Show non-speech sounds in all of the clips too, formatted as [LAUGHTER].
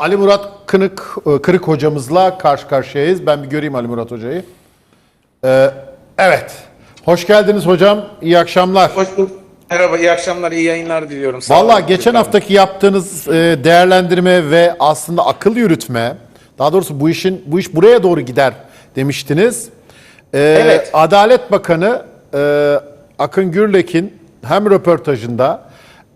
Ali Murat Kınık, e, Kırık hocamızla karşı karşıyayız. Ben bir göreyim Ali Murat hocayı. Ee, evet. Hoş geldiniz hocam. İyi akşamlar. Hoş bulduk. Merhaba, iyi akşamlar, iyi yayınlar diliyorum. Valla geçen haftaki yaptığınız e, değerlendirme ve aslında akıl yürütme, daha doğrusu bu işin bu iş buraya doğru gider demiştiniz. Ee, Evet. Adalet Bakanı e, Akın Gürlek'in hem röportajında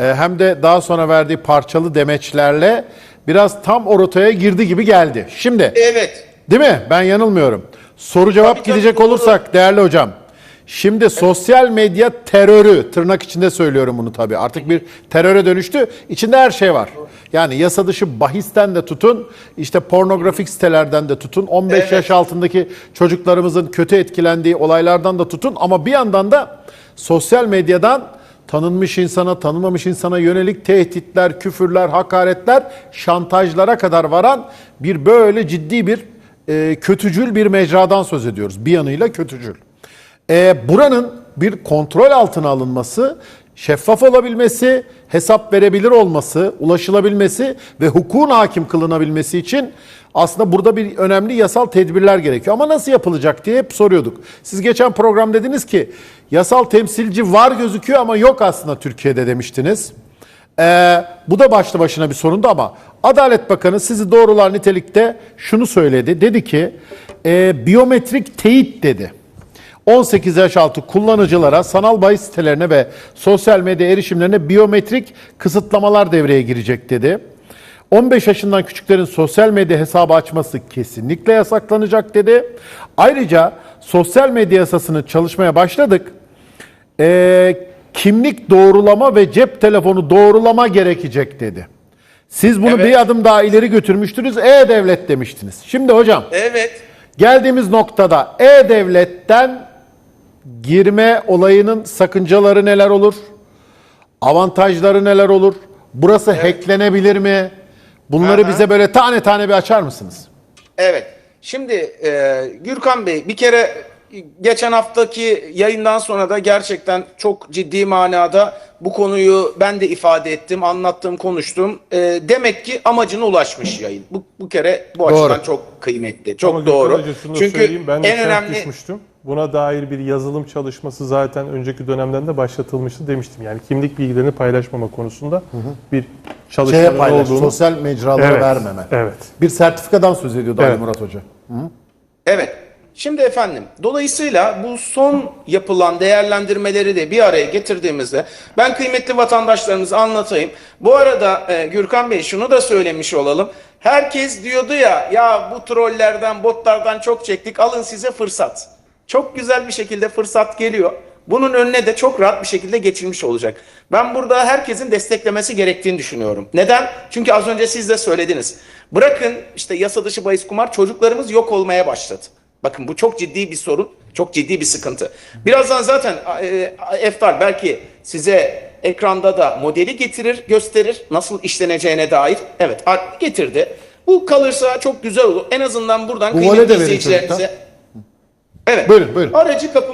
e, hem de daha sonra verdiği parçalı demeçlerle biraz tam o rotaya girdi gibi geldi. Şimdi Evet. Değil mi? Ben yanılmıyorum. Soru cevap Tabii, tabii, gidecek doğru. olursak değerli hocam. Şimdi sosyal medya terörü, tırnak içinde söylüyorum bunu tabii. Artık bir teröre dönüştü. İçinde her şey var. Yani yasa dışı bahisten de tutun, işte pornografik sitelerden de tutun, 15 Evet. yaş altındaki çocuklarımızın kötü etkilendiği olaylardan da tutun. Ama bir yandan da sosyal medyadan tanınmış insana, tanınmamış insana yönelik tehditler, küfürler, hakaretler, şantajlara kadar varan bir böyle ciddi bir e, kötücül bir mecradan söz ediyoruz. Bir yanıyla kötücül. E, buranın bir kontrol altına alınması, şeffaf olabilmesi, hesap verebilir olması, ulaşılabilmesi ve hukukun hakim kılınabilmesi için aslında burada bir önemli yasal tedbirler gerekiyor. Ama nasıl yapılacak diye hep soruyorduk. Siz geçen program dediniz ki yasal temsilci var gözüküyor ama yok aslında Türkiye'de demiştiniz. Ee, bu da başlı başına bir sorundu ama Adalet Bakanı sizi doğrular nitelikte şunu söyledi. Dedi ki e, biyometrik teyit dedi. 18 yaş altı kullanıcılara, sanal bahis sitelerine ve sosyal medya erişimlerine biyometrik kısıtlamalar devreye girecek dedi. 15 yaşından küçüklerin sosyal medya hesabı açması kesinlikle yasaklanacak dedi. Ayrıca sosyal medya yasasını çalışmaya başladık. Ee, kimlik doğrulama ve cep telefonu doğrulama gerekecek dedi. Siz bunu Evet. bir adım daha ileri götürmüştünüz. E-Devlet demiştiniz. Şimdi hocam Evet. geldiğimiz noktada E-Devlet'ten girme olayının sakıncaları neler olur? Avantajları neler olur? Burası hacklenebilir mi? Bunları Aha. bize böyle tane tane bir açar mısınız? Evet. Şimdi e, Gürkan Bey bir kere geçen haftaki yayından sonra da gerçekten çok ciddi manada bu konuyu ben de ifade ettim, anlattım, konuştum. E, demek ki amacına ulaşmış yayın. Bu, bu kere bu Doğru. açıdan çok kıymetli, çok Ama doğru. Çünkü söyleyeyim, ben de en önemli düşmüştüm. Buna dair bir yazılım çalışması zaten önceki dönemden de başlatılmıştı demiştim. Yani kimlik bilgilerini paylaşmama konusunda bir Şeye çalışmanın paylaş, olduğunu. sosyal mecralara Evet, vermeme. evet. Bir sertifikadan söz ediyordu Ali Evet. Murat Hoca. Evet. Şimdi efendim dolayısıyla bu son yapılan değerlendirmeleri de bir araya getirdiğimizde ben kıymetli vatandaşlarımıza anlatayım. Bu arada e, Gürkan Bey şunu da söylemiş olalım. Herkes diyordu ya ya bu trollerden botlardan çok çektik alın size fırsat. Çok güzel bir şekilde fırsat geliyor. Bunun önüne de çok rahat bir şekilde geçilmiş olacak. Ben burada herkesin desteklemesi gerektiğini düşünüyorum. Neden? Çünkü az önce siz de söylediniz. Bırakın işte yasa dışı bahis kumar çocuklarımız yok olmaya başladı. Bakın bu çok ciddi bir sorun, çok ciddi bir sıkıntı. Birazdan zaten e, Eftar belki size ekranda da modeli getirir, gösterir nasıl işleneceğine dair. Evet getirdi. Bu kalırsa çok güzel olur. En azından buradan Bu kıymetli izleyicilerimize... Evet. Buyurun, buyurun. Aracı kapı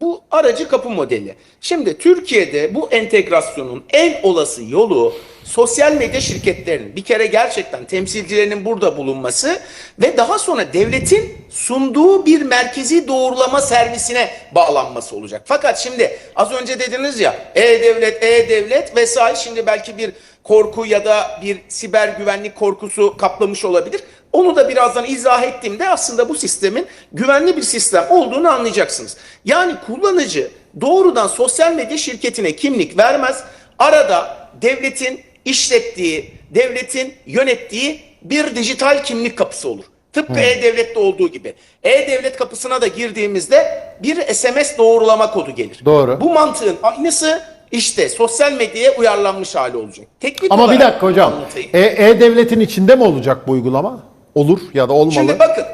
bu aracı kapı modeli. Şimdi Türkiye'de bu entegrasyonun en olası yolu sosyal medya şirketlerinin bir kere gerçekten temsilcilerinin burada bulunması ve daha sonra devletin sunduğu bir merkezi doğrulama servisine bağlanması olacak. Fakat şimdi az önce dediniz ya e-devlet, e-devlet vesaire şimdi belki bir korku ya da bir siber güvenlik korkusu kaplamış olabilir. Onu da birazdan izah ettiğimde aslında bu sistemin güvenli bir sistem olduğunu anlayacaksınız. Yani kullanıcı doğrudan sosyal medya şirketine kimlik vermez. Arada devletin işlettiği, devletin yönettiği bir dijital kimlik kapısı olur. Tıpkı E-Devlet'te olduğu gibi. E-Devlet kapısına da girdiğimizde bir SMS doğrulama kodu gelir. Doğru. Bu mantığın aynısı işte sosyal medyaya uyarlanmış hali olacak. Teknik Ama bir dakika hocam. E- E-Devlet'in içinde mi olacak bu uygulama? Olur ya da olmalı. Şimdi bakın.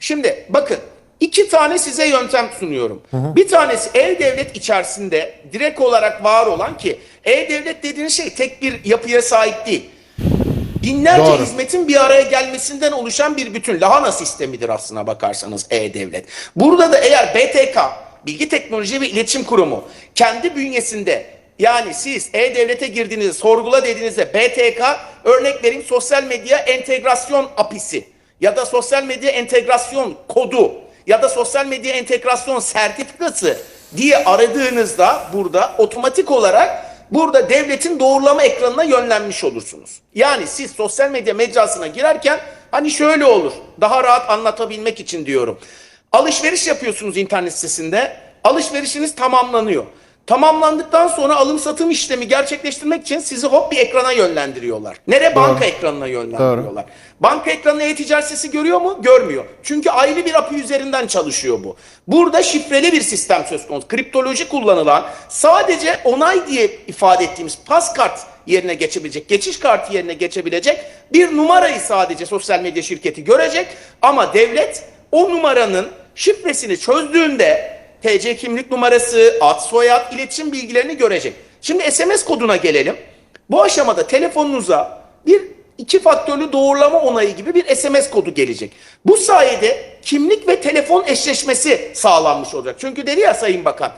Şimdi bakın. iki tane size yöntem sunuyorum. Bir tanesi e-devlet içerisinde direkt olarak var olan ki e-devlet dediğiniz şey tek bir yapıya sahip değil. Binlerce Doğru. hizmetin bir araya gelmesinden oluşan bir bütün lahana sistemidir aslına bakarsanız e-devlet. Burada da eğer BTK, Bilgi Teknoloji ve İletişim Kurumu kendi bünyesinde yani siz E-Devlet'e girdiğinizde, sorgula dediğinizde BTK örnek vereyim sosyal medya entegrasyon apisi ya da sosyal medya entegrasyon kodu ya da sosyal medya entegrasyon sertifikası diye aradığınızda burada otomatik olarak burada devletin doğrulama ekranına yönlenmiş olursunuz. Yani siz sosyal medya mecrasına girerken hani şöyle olur daha rahat anlatabilmek için diyorum. Alışveriş yapıyorsunuz internet sitesinde alışverişiniz tamamlanıyor. Tamamlandıktan sonra alım satım işlemi gerçekleştirmek için sizi hop bir ekrana yönlendiriyorlar. Nere? Banka ekranına yönlendiriyorlar. Banka ekranına e-ticaret sitesi görüyor mu? Görmüyor. Çünkü ayrı bir API üzerinden çalışıyor bu. Burada şifreli bir sistem söz konusu. Kriptoloji kullanılan sadece onay diye ifade ettiğimiz paskart yerine geçebilecek, geçiş kartı yerine geçebilecek bir numarayı sadece sosyal medya şirketi görecek ama devlet o numaranın şifresini çözdüğünde TC kimlik numarası, ad soyad, iletişim bilgilerini görecek. Şimdi SMS koduna gelelim. Bu aşamada telefonunuza bir iki faktörlü doğrulama onayı gibi bir SMS kodu gelecek. Bu sayede kimlik ve telefon eşleşmesi sağlanmış olacak. Çünkü dedi ya Sayın Bakan,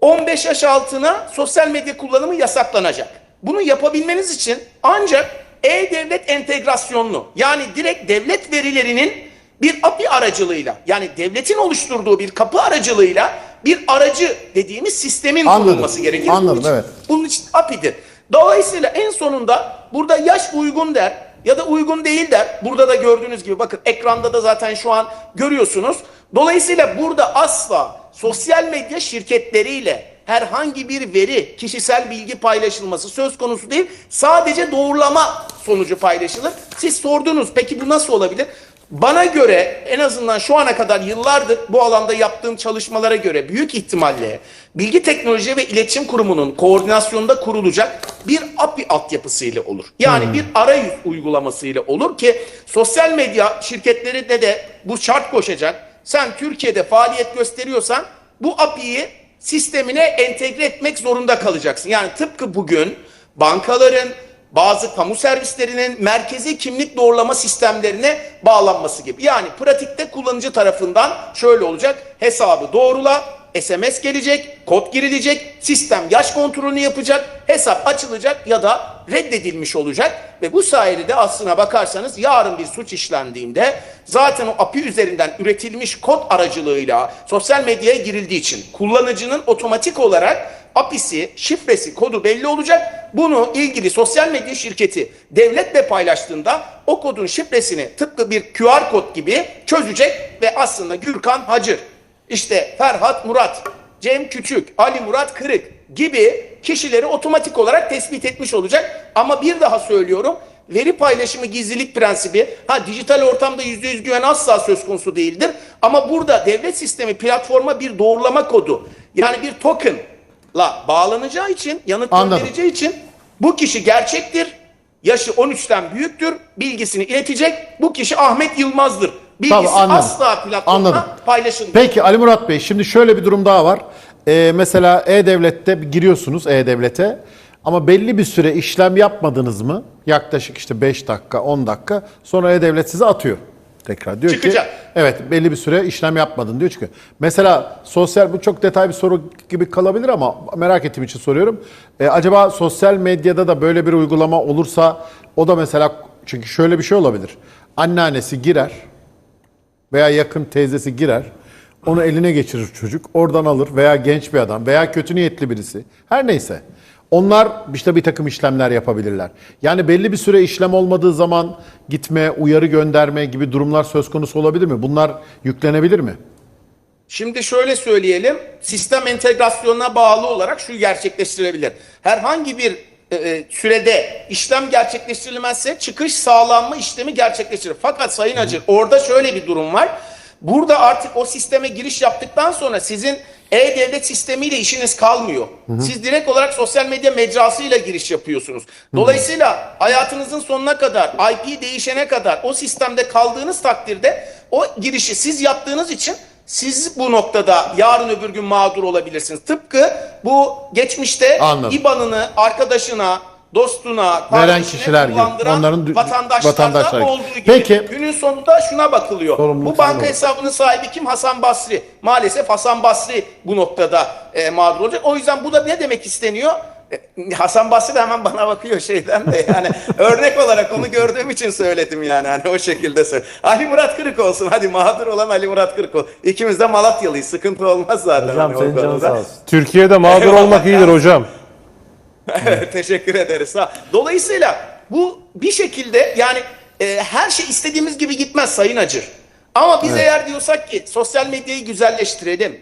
15 yaş altına sosyal medya kullanımı yasaklanacak. Bunu yapabilmeniz için ancak e-devlet entegrasyonlu yani direkt devlet verilerinin bir API aracılığıyla yani devletin oluşturduğu bir kapı aracılığıyla bir aracı dediğimiz sistemin Anladım. kurulması gerekir. Anladım, bunun evet. Bunun için API'dir. Dolayısıyla en sonunda burada yaş uygun der ya da uygun değil der. Burada da gördüğünüz gibi bakın ekranda da zaten şu an görüyorsunuz. Dolayısıyla burada asla sosyal medya şirketleriyle herhangi bir veri, kişisel bilgi paylaşılması söz konusu değil. Sadece doğrulama sonucu paylaşılır. Siz sordunuz peki bu nasıl olabilir? Bana göre en azından şu ana kadar yıllardır bu alanda yaptığım çalışmalara göre büyük ihtimalle Bilgi Teknoloji ve İletişim Kurumu'nun koordinasyonunda kurulacak bir API altyapısıyla olur. Yani bir arayüz uygulamasıyla olur ki sosyal medya şirketlerinde de bu şart koşacak. Sen Türkiye'de faaliyet gösteriyorsan bu API'yi sistemine entegre etmek zorunda kalacaksın. Yani tıpkı bugün bankaların, bazı kamu servislerinin merkezi kimlik doğrulama sistemlerine bağlanması gibi. Yani pratikte kullanıcı tarafından şöyle olacak. Hesabı doğrula, SMS gelecek, kod girilecek, sistem yaş kontrolünü yapacak, hesap açılacak ya da reddedilmiş olacak ve bu sayede de aslına bakarsanız yarın bir suç işlendiğinde zaten o API üzerinden üretilmiş kod aracılığıyla sosyal medyaya girildiği için kullanıcının otomatik olarak API'si, şifresi, kodu belli olacak. Bunu ilgili sosyal medya şirketi devletle paylaştığında o kodun şifresini tıpkı bir QR kod gibi çözecek ve aslında Gürkan Hacır, işte Ferhat Murat, Cem Küçük, Ali Murat Kırık gibi kişileri otomatik olarak tespit etmiş olacak. Ama bir daha söylüyorum veri paylaşımı gizlilik prensibi ha dijital ortamda yüzde yüz güven asla söz konusu değildir. Ama burada devlet sistemi platforma bir doğrulama kodu yani bir tokenla bağlanacağı için yanıt göndereceği için bu kişi gerçektir. Yaşı 13'ten büyüktür. Bilgisini iletecek. Bu kişi Ahmet Yılmaz'dır. Bilgisi Tamam, anladım. asla platformda Anladım. paylaşılmıyor. Peki Ali Murat Bey şimdi şöyle bir durum daha var. Ee, mesela E-Devlet'te giriyorsunuz E-Devlet'e ama belli bir süre işlem yapmadınız mı? Yaklaşık işte 5 dakika 10 dakika sonra E-Devlet size atıyor. Tekrar diyor Çıkacak. ki evet belli bir süre işlem yapmadın diyor çünkü. Mesela sosyal bu çok detay bir soru gibi kalabilir ama merak ettiğim için soruyorum. Ee, acaba sosyal medyada da böyle bir uygulama olursa o da mesela çünkü şöyle bir şey olabilir. Anneannesi girer veya yakın teyzesi girer. Onu eline geçirir çocuk. Oradan alır veya genç bir adam veya kötü niyetli birisi. Her neyse. Onlar işte bir takım işlemler yapabilirler. Yani belli bir süre işlem olmadığı zaman gitme, uyarı gönderme gibi durumlar söz konusu olabilir mi? Bunlar yüklenebilir mi? Şimdi şöyle söyleyelim, sistem entegrasyonuna bağlı olarak şu gerçekleştirilebilir. Herhangi bir e, e, sürede işlem gerçekleştirilmezse çıkış sağlanma işlemi gerçekleştirir. Fakat Sayın Hacı orada şöyle bir durum var. Burada artık o sisteme giriş yaptıktan sonra sizin e-devlet sistemiyle işiniz kalmıyor. Siz direkt olarak sosyal medya mecrasıyla giriş yapıyorsunuz. Dolayısıyla hayatınızın sonuna kadar, IP değişene kadar o sistemde kaldığınız takdirde o girişi siz yaptığınız için siz bu noktada yarın öbür gün mağdur olabilirsiniz. Tıpkı bu geçmişte Anladım. İBAN'ını arkadaşına, dostuna, Veren kişiler gibi. Onların vatandaşlar gibi. olduğu gibi. Peki. Günün sonunda şuna bakılıyor. Sorumluluk bu banka olur. hesabının sahibi kim? Hasan Basri. Maalesef Hasan Basri bu noktada e, mağdur olacak. O yüzden bu da ne demek isteniyor? E, Hasan Basri de hemen bana bakıyor şeyden de yani [LAUGHS] örnek olarak onu gördüğüm için söyledim yani hani o şekilde söyle. Ali Murat Kırık olsun hadi mağdur olan Ali Murat Kırık olsun. İkimiz de Malatyalıyız sıkıntı olmaz zaten. Hocam hani senin canın sağ olsun. Türkiye'de mağdur olmak iyidir hocam. [LAUGHS] Teşekkür ederiz. Sağ- Dolayısıyla bu bir şekilde yani e, her şey istediğimiz gibi gitmez Sayın Acır. Ama biz eğer diyorsak ki sosyal medyayı güzelleştirelim,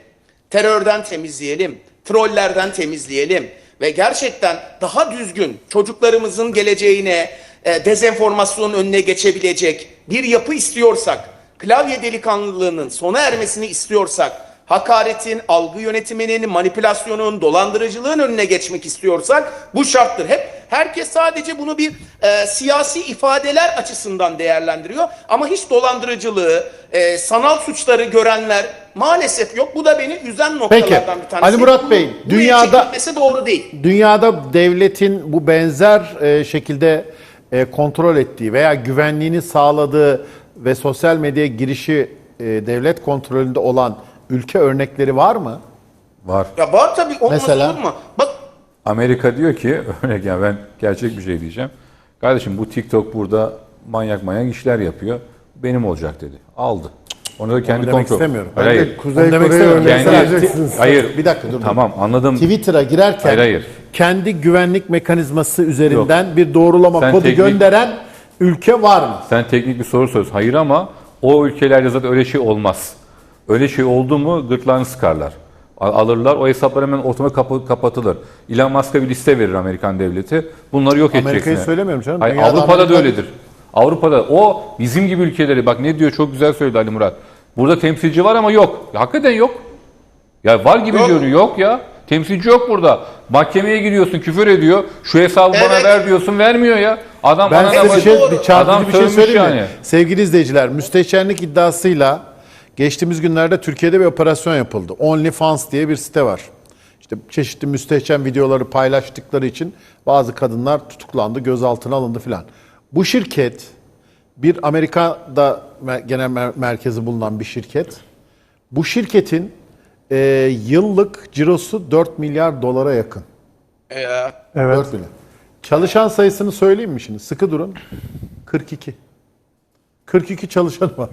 terörden temizleyelim, trollerden temizleyelim ve gerçekten daha düzgün çocuklarımızın geleceğine, e, dezenformasyonun önüne geçebilecek bir yapı istiyorsak, klavye delikanlılığının sona ermesini istiyorsak, hakaretin, algı yönetiminin, manipülasyonun, dolandırıcılığın önüne geçmek istiyorsak bu şarttır. Hep herkes sadece bunu bir e, siyasi ifadeler açısından değerlendiriyor ama hiç dolandırıcılığı, e, sanal suçları görenler maalesef yok. Bu da beni üzen noktalardan bir tanesi. Ali Murat Bey, buraya dünyada- doğru değil. Dünyada devletin bu benzer e, şekilde e, kontrol ettiği veya güvenliğini sağladığı ve sosyal medyaya girişi e, devlet kontrolünde olan ülke örnekleri var mı? Var. Ya var tabii olmaz Mesela? olur mu? Bak Amerika diyor ki, [LAUGHS] örnek yani ben gerçek bir şey diyeceğim. Kardeşim bu TikTok burada manyak manyak işler yapıyor. Benim olacak dedi. Aldı. Onu da kendi demek kontrol. istemiyorum. Hayır, Ben de hayır. Kuzey Onu demek Kore istemiyorum. örneği Kendi- vereceksiniz. hayır. Bir dakika dur. Tamam anladım. Twitter'a girerken Hayır, hayır. kendi güvenlik mekanizması üzerinden bir doğrulama Sen kodu teknik- gönderen ülke var mı? Sen teknik bir soru soruyorsun. Hayır ama o ülkelerde zaten öyle şey olmaz. Öyle şey oldu mu gırtlağını sıkarlar. Al- Alırlar o hesaplar hemen ortama kapı, kapatılır. Elon Musk'a bir liste verir Amerikan devleti. Bunları yok edeceksin. Amerika'yı söylemiyorum canım. Hayır, Avrupa'da Amerika- da öyledir. Avrupa'da o bizim gibi ülkeleri bak ne diyor çok güzel söyledi Ali Murat. Burada temsilci var ama yok. Hakikaten yok. Ya var gibi Yok. görünüyor. Yok ya. Temsilci yok burada. Mahkemeye giriyorsun küfür ediyor. Şu hesabı bana Evet. ver diyorsun vermiyor ya. Adam Ben anana size bir şey, bir çarpıcı bir şey söyleyeyim mi? yani. Sevgili izleyiciler, müstehcenlik iddiasıyla geçtiğimiz günlerde Türkiye'de bir operasyon yapıldı. OnlyFans diye bir site var. İşte çeşitli müstehcen videoları paylaştıkları için bazı kadınlar tutuklandı, gözaltına alındı filan. Bu şirket bir Amerika'da mer- genel mer- merkezi bulunan bir şirket. Bu şirketin e, yıllık cirosu 4 milyar dolara yakın. e, Evet. 4 milyon. Çalışan sayısını söyleyeyim mi şimdi? Sıkı durun. 42. 42 çalışan var.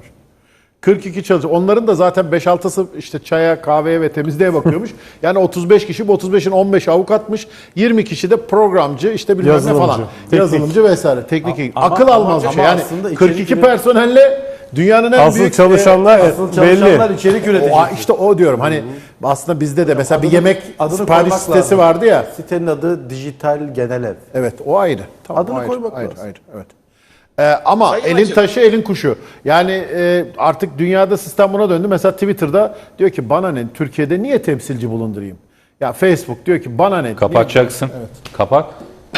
42 çalışan. Onların da zaten 5-6'sı işte çaya, kahveye ve temizliğe bakıyormuş. [LAUGHS] yani 35 kişi, bu 35'in 15 avukatmış. 20 kişi de programcı, işte bilmem ne Yazılımcı, falan. teknik. Yazılımcı vesaire, teknik. Ama- Akıl ama- almaz bir ama şey. Yani aslında içerik 42 üret- personelle dünyanın en Asıl büyük... çalışanlar Asıl belli. çalışanlar içerik üretecek. o, işte o diyorum. Hani aslında bizde de mesela bir Adını- yemek adını sipariş koymak sitesi lazım. vardı ya. Sitenin adı Dijital Genel Ev. Evet o ayrı. Tamam, Adını o ayrı, koymak ayrı, lazım. ayrı, evet. Ee, ama Sayın elin Hacı- taşı elin kuşu. Yani e, artık dünyada sistem buna döndü. Mesela Twitter'da diyor ki bana ne Türkiye'de niye temsilci bulundurayım? Ya Facebook diyor ki bana ne? Kapatacaksın. Kapat.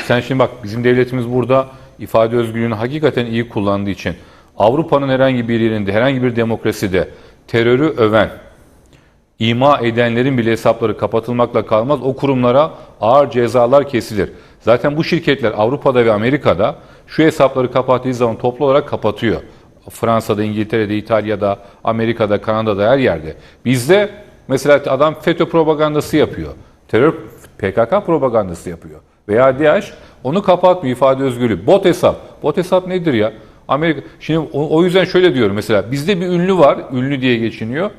Sen şimdi bak bizim devletimiz burada ifade özgürlüğünü hakikaten iyi kullandığı için Avrupa'nın herhangi bir yerinde, herhangi bir demokraside terörü öven, ima edenlerin bile hesapları kapatılmakla kalmaz. O kurumlara ağır cezalar kesilir. Zaten bu şirketler Avrupa'da ve Amerika'da şu hesapları kapattığı zaman toplu olarak kapatıyor. Fransa'da, İngiltere'de, İtalya'da, Amerika'da, Kanada'da her yerde. Bizde mesela adam FETÖ propagandası yapıyor. Terör PKK propagandası yapıyor. Veya DH onu kapatmıyor ifade özgürlüğü. Bot hesap. Bot hesap nedir ya? Amerika Şimdi o, yüzden şöyle diyorum mesela bizde bir ünlü var. Ünlü diye geçiniyor.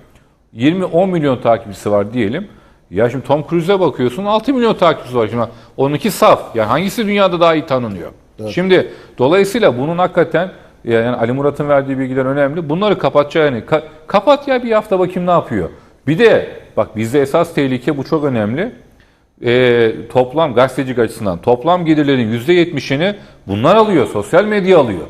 20-10 milyon takipçisi var diyelim. Ya şimdi Tom Cruise'e bakıyorsun 6 milyon takipçisi var. Şimdi onunki saf. Yani hangisi dünyada daha iyi tanınıyor? Şimdi dolayısıyla bunun hakikaten yani Ali Murat'ın verdiği bilgiler önemli. Bunları kapatacağı yani ka- kapat ya bir hafta bakayım ne yapıyor. Bir de bak bizde esas tehlike bu çok önemli. Ee, toplam gazetecilik açısından toplam gelirlerin %70'ini bunlar alıyor. Sosyal medya alıyor.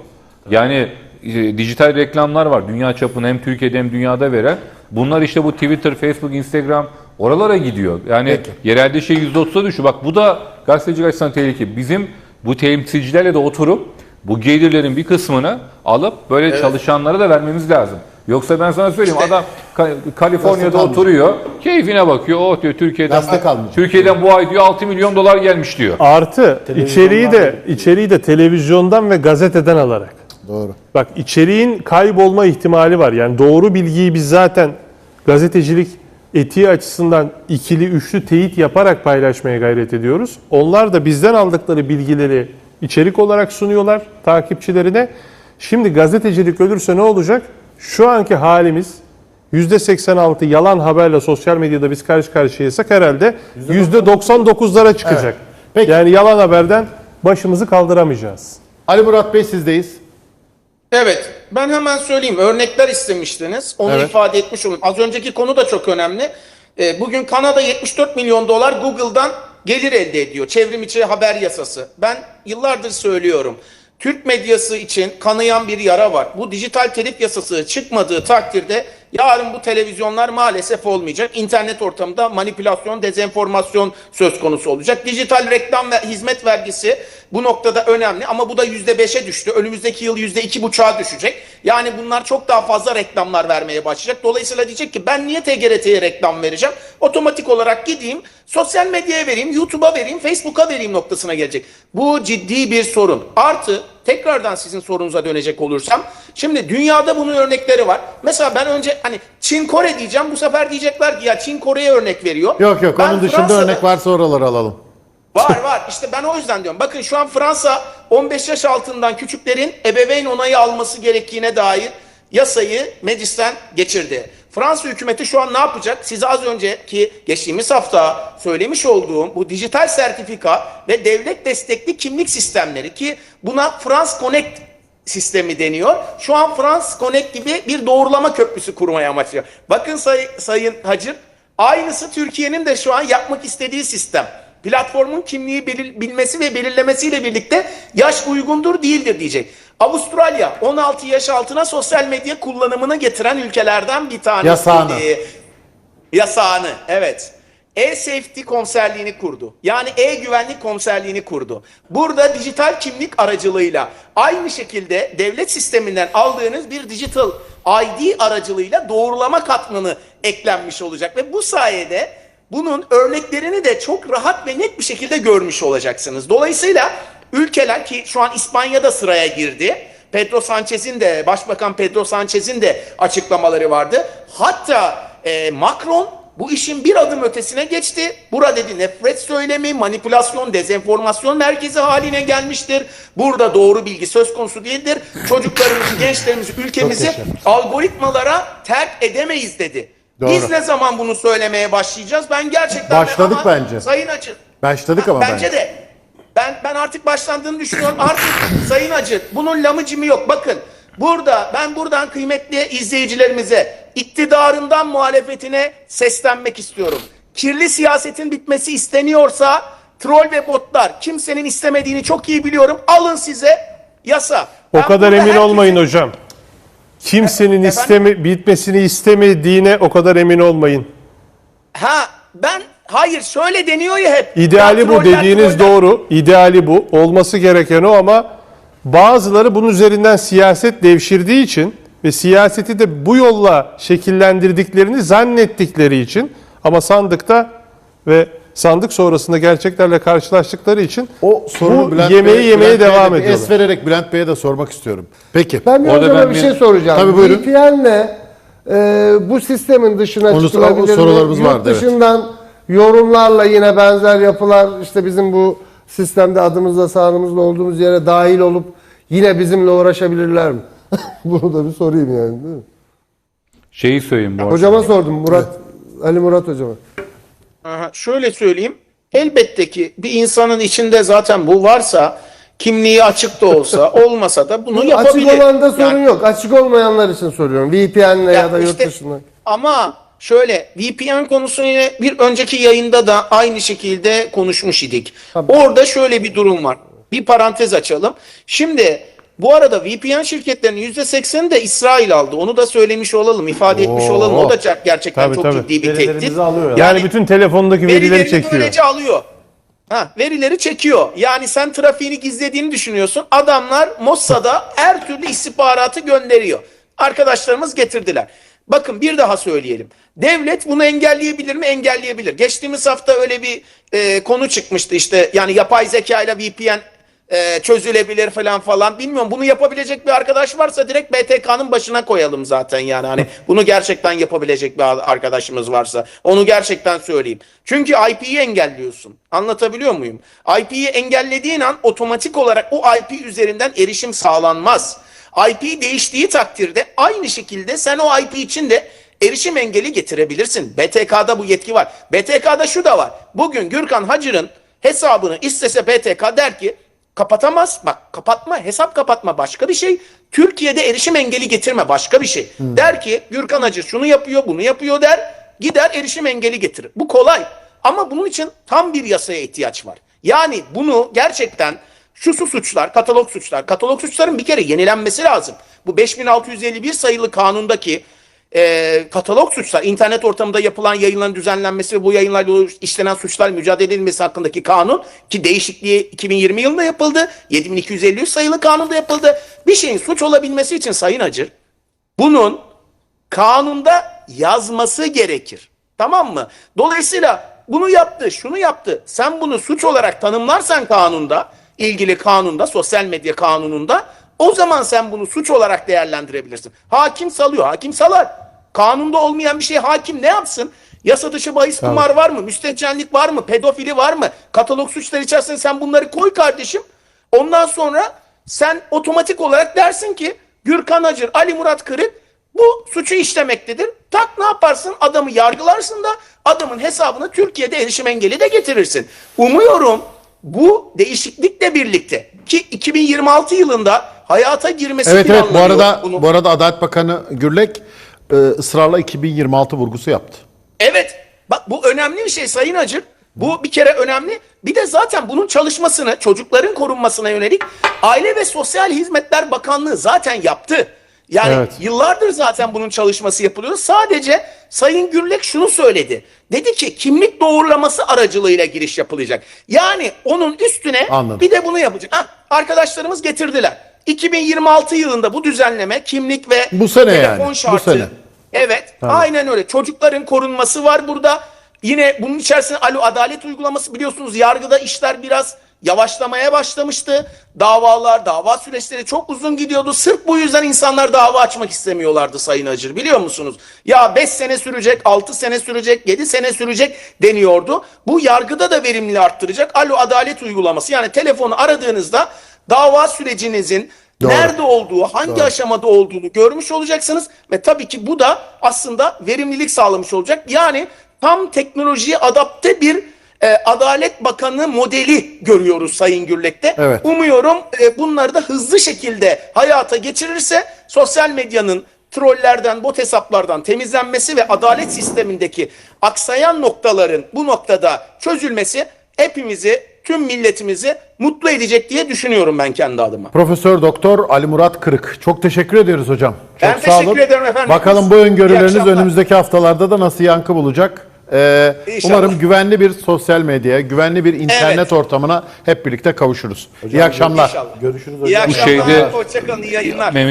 Yani e, dijital reklamlar var. Dünya çapında hem Türkiye'de hem dünyada veren. Bunlar işte bu Twitter, Facebook, Instagram oralara gidiyor. Yani yerelde şey %30'a düşüyor. Bak bu da gazetecilik açısından tehlike. Bizim bu temsilcilerle de oturup bu gelirlerin bir kısmını alıp böyle çalışanlara da vermemiz lazım. Yoksa ben sana söyleyeyim adam Ka- Kaliforniya'da oturuyor. Keyfine bakıyor. O diyor Türkiye'den. Türkiye'den bu ay diyor 6 milyon dolar gelmiş diyor. Artı içeriği de içeriği de televizyondan ve gazeteden alarak. Doğru. Bak içeriğin kaybolma ihtimali var. Yani doğru bilgiyi biz zaten gazetecilik etiği açısından ikili üçlü teyit yaparak paylaşmaya gayret ediyoruz. Onlar da bizden aldıkları bilgileri içerik olarak sunuyorlar takipçilerine. Şimdi gazetecilik ölürse ne olacak? Şu anki halimiz %86 yalan haberle sosyal medyada biz karşı karşıyaysak herhalde %99'lara çıkacak. Peki. Yani yalan haberden başımızı kaldıramayacağız. Ali Murat Bey sizdeyiz. Evet, ben hemen söyleyeyim. Örnekler istemiştiniz. Onu Evet. ifade etmiş olun. Az önceki konu da çok önemli. Ee, Bugün Kanada 74 milyon dolar Google'dan gelir elde ediyor. Çevrim içi haber yasası. Ben yıllardır söylüyorum. Türk medyası için kanayan bir yara var. Bu dijital telif yasası çıkmadığı takdirde yarın bu televizyonlar maalesef olmayacak. İnternet ortamında manipülasyon, dezenformasyon söz konusu olacak. Dijital reklam ve hizmet vergisi bu noktada önemli ama bu da %5'e düştü. Önümüzdeki yıl %2,5'a düşecek. Yani bunlar çok daha fazla reklamlar vermeye başlayacak. Dolayısıyla diyecek ki ben niye TGRT'ye reklam vereceğim? Otomatik olarak gideyim, sosyal medyaya vereyim, YouTube'a vereyim, Facebook'a vereyim noktasına gelecek. Bu ciddi bir sorun. Artı tekrardan sizin sorunuza dönecek olursam şimdi dünyada bunun örnekleri var. Mesela ben önce hani Çin Kore diyeceğim bu sefer diyecekler ki ya Çin Kore'ye örnek veriyor. Yok yok Ben onun dışında Fransa'da- örnek varsa oraları alalım. Var var. İşte ben o yüzden diyorum. Bakın şu an Fransa 15 yaş altından küçüklerin ebeveyn onayı alması gerektiğine dair yasayı meclisten geçirdi. Fransa hükümeti şu an ne yapacak? Size az önceki geçtiğimiz hafta söylemiş olduğum bu dijital sertifika ve devlet destekli kimlik sistemleri ki buna France Connect sistemi deniyor. Şu an France Connect gibi bir doğrulama köprüsü kurmaya amaçlıyor. Bakın say- Sayın Hacır, aynısı Türkiye'nin de şu an yapmak istediği sistem. Platformun kimliği belir- bilmesi ve belirlemesiyle birlikte yaş uygundur değildir diyecek. Avustralya 16 yaş altına sosyal medya kullanımını getiren ülkelerden bir tanesi. Yasağını. Yasağını evet. E-Safety komiserliğini kurdu. Yani e-güvenlik komiserliğini kurdu. Burada dijital kimlik aracılığıyla aynı şekilde devlet sisteminden aldığınız bir digital ID aracılığıyla doğrulama katmanı eklenmiş olacak. Ve bu sayede bunun örneklerini de çok rahat ve net bir şekilde görmüş olacaksınız. Dolayısıyla ülkeler ki şu an İspanya'da sıraya girdi. Pedro Sanchez'in de Başbakan Pedro Sanchez'in de açıklamaları vardı. Hatta e, Macron bu işin bir adım ötesine geçti. Burada dedi nefret söylemi, manipülasyon, dezenformasyon merkezi haline gelmiştir. Burada doğru bilgi söz konusu değildir. Çocuklarımızı, [COUGHS] gençlerimizi, ülkemizi algoritmalara terk edemeyiz dedi. Doğru. Biz ne zaman bunu söylemeye başlayacağız? Ben gerçekten Başladık ama bence. Sayın Açı. Başladık ama bence bence. de. Ben ben artık başlandığını düşünüyorum. Artık Sayın Acı bunun lamıcımı yok. Bakın burada ben buradan kıymetli izleyicilerimize iktidarından muhalefetine seslenmek istiyorum. Kirli siyasetin bitmesi isteniyorsa troll ve botlar kimsenin istemediğini çok iyi biliyorum. Alın size yasa. O Ben kadar emin herkesin- olmayın hocam. Kimsenin Efendim? isteme, bitmesini istemediğine o kadar emin olmayın. Ha ben hayır şöyle deniyor ya hep. İdeali Ya bu dediğiniz troller. doğru. İdeali bu. Olması gereken o ama bazıları bunun üzerinden siyaset devşirdiği için ve siyaseti de bu yolla şekillendirdiklerini zannettikleri için ama sandıkta ve sandık sonrasında gerçeklerle karşılaştıkları için O sorunu bu Bülent yemeği Bey- yemeye Bülent Bey'e devam ediyorlar. Es vererek Bülent Bey'e de sormak istiyorum. Peki. Ben bir Orada ben bir şey soracağım. Tabii buyurun. VPN'le e, bu sistemin dışına Onu- çıkılabilir o sorularımız mi? Yurt vardı, evet. Yorumlarla yine benzer yapılar işte bizim bu sistemde adımızla sağrımızla olduğumuz yere dahil olup yine bizimle uğraşabilirler mi? [LAUGHS] Bunu da bir sorayım yani değil mi? Şeyi söyleyeyim bu arada. Hocama sordum Murat, Ali Murat hocama. Aha, şöyle söyleyeyim. Elbette ki bir insanın içinde zaten bu varsa kimliği açık da olsa [LAUGHS] olmasa da bunu yapabilir. Açık olanda sorun Yani- yok. Açık olmayanlar için soruyorum. VPN'le ya, da yurt işte- dışından. Ama şöyle VPN konusunu bir önceki yayında da aynı şekilde konuşmuş idik. Orada şöyle bir durum var. Bir parantez açalım. Şimdi bu arada VPN şirketlerinin %80'i de İsrail aldı. Onu da söylemiş olalım, ifade etmiş Oo. olalım. O da ger- gerçekten Tabii, çok tabii. ciddi bir tehdit. alıyor. Yani, Yani bütün telefondaki verileri çekiyor. böylece alıyor. Ha, verileri çekiyor. Yani sen trafiğini gizlediğini düşünüyorsun. Adamlar Mossad'a [LAUGHS] her türlü istihbaratı gönderiyor. Arkadaşlarımız getirdiler. Bakın bir daha söyleyelim. Devlet bunu engelleyebilir mi? Engelleyebilir. Geçtiğimiz hafta öyle bir e, konu çıkmıştı işte. Yani yapay zeka ile VPN e, çözülebilir falan falan. Bilmiyorum bunu yapabilecek bir arkadaş varsa direkt BTK'nın başına koyalım zaten yani. Hani [LAUGHS] bunu gerçekten yapabilecek bir arkadaşımız varsa. Onu gerçekten söyleyeyim. Çünkü IP'yi engelliyorsun. Anlatabiliyor muyum? IP'yi engellediğin an otomatik olarak o IP üzerinden erişim sağlanmaz. IP değiştiği takdirde aynı şekilde sen o IP için de erişim engeli getirebilirsin. BTK'da bu yetki var. BTK'da şu da var. Bugün Gürkan Hacır'ın hesabını istese BTK der ki kapatamaz. Bak kapatma, hesap kapatma başka bir şey. Türkiye'de erişim engeli getirme başka bir şey. Der ki Gürkan Hacır şunu yapıyor, bunu yapıyor der. Gider erişim engeli getirir. Bu kolay. Ama bunun için tam bir yasaya ihtiyaç var. Yani bunu gerçekten şu su suçlar, katalog suçlar. Katalog suçların bir kere yenilenmesi lazım. Bu 5651 sayılı kanundaki e, katalog suçlar, internet ortamında yapılan yayınların düzenlenmesi ve bu yayınlarla işlenen suçlar mücadele edilmesi hakkındaki kanun ki değişikliği 2020 yılında yapıldı. 7253 sayılı kanunda yapıldı. Bir şeyin suç olabilmesi için Sayın Acır bunun kanunda yazması gerekir. Tamam mı? Dolayısıyla bunu yaptı, şunu yaptı. Sen bunu suç olarak tanımlarsan kanunda, ilgili kanunda, sosyal medya kanununda o zaman sen bunu suç olarak değerlendirebilirsin. Hakim salıyor, hakim salar. Kanunda olmayan bir şey hakim ne yapsın? Yasa dışı bahis kumar var mı? Müstehcenlik var mı? Pedofili var mı? Katalog suçları içerisinde sen bunları koy kardeşim. Ondan sonra sen otomatik olarak dersin ki Gürkan Acır, Ali Murat Kırık bu suçu işlemektedir. Tak ne yaparsın? Adamı yargılarsın da adamın hesabına Türkiye'de erişim engeli de getirirsin. Umuyorum bu değişiklikle birlikte ki 2026 yılında hayata girmesi Evet evet bu planlanıyor. arada Bunu- bu arada Adalet Bakanı Gürlek e, ısrarla 2026 vurgusu yaptı. Evet. Bak bu önemli bir şey Sayın Acır. Bu bir kere önemli. Bir de zaten bunun çalışmasını çocukların korunmasına yönelik Aile ve Sosyal Hizmetler Bakanlığı zaten yaptı. Yani Evet. yıllardır zaten bunun çalışması yapılıyor. Sadece Sayın Gürlek şunu söyledi. Dedi ki kimlik doğrulaması aracılığıyla giriş yapılacak. Yani onun üstüne Anladım. bir de bunu yapacak. Hah, arkadaşlarımız getirdiler. 2026 yılında bu düzenleme kimlik ve Bu sene telefon yani, bu şartı sene. Evet, aynen öyle. Çocukların korunması var burada. Yine bunun içerisinde alo adalet uygulaması biliyorsunuz yargıda işler biraz yavaşlamaya başlamıştı. Davalar, dava süreçleri çok uzun gidiyordu. Sırf bu yüzden insanlar dava açmak istemiyorlardı Sayın Acır biliyor musunuz? Ya 5 sene sürecek, 6 sene sürecek, 7 sene sürecek deniyordu. Bu yargıda da verimliliği arttıracak. Alo adalet uygulaması yani telefonu aradığınızda dava sürecinizin Doğru. nerede olduğu, hangi aşamada olduğunu görmüş olacaksınız ve tabii ki bu da aslında verimlilik sağlamış olacak. Yani tam teknolojiye adapte bir e, Adalet Bakanı modeli görüyoruz Sayın Gürlek'te. Evet. Umuyorum e, bunları da hızlı şekilde hayata geçirirse sosyal medyanın trollerden, bot hesaplardan temizlenmesi ve adalet sistemindeki aksayan noktaların bu noktada çözülmesi hepimizi, tüm milletimizi mutlu edecek diye düşünüyorum ben kendi adıma. Profesör Doktor Ali Murat Kırık. Çok teşekkür ediyoruz hocam. Çok Ben sağ teşekkür olun. ederim efendim. Bakalım bu öngörüleriniz önümüzdeki haftalarda da nasıl yankı bulacak? Ee, İnşallah. umarım güvenli bir sosyal medyaya, güvenli bir internet Evet. ortamına hep birlikte kavuşuruz. İyi akşamlar. İnşallah. Görüşürüz İyi hocam. akşamlar. şeyde- Hoşçakalın. iyi yayınlar. Mehmet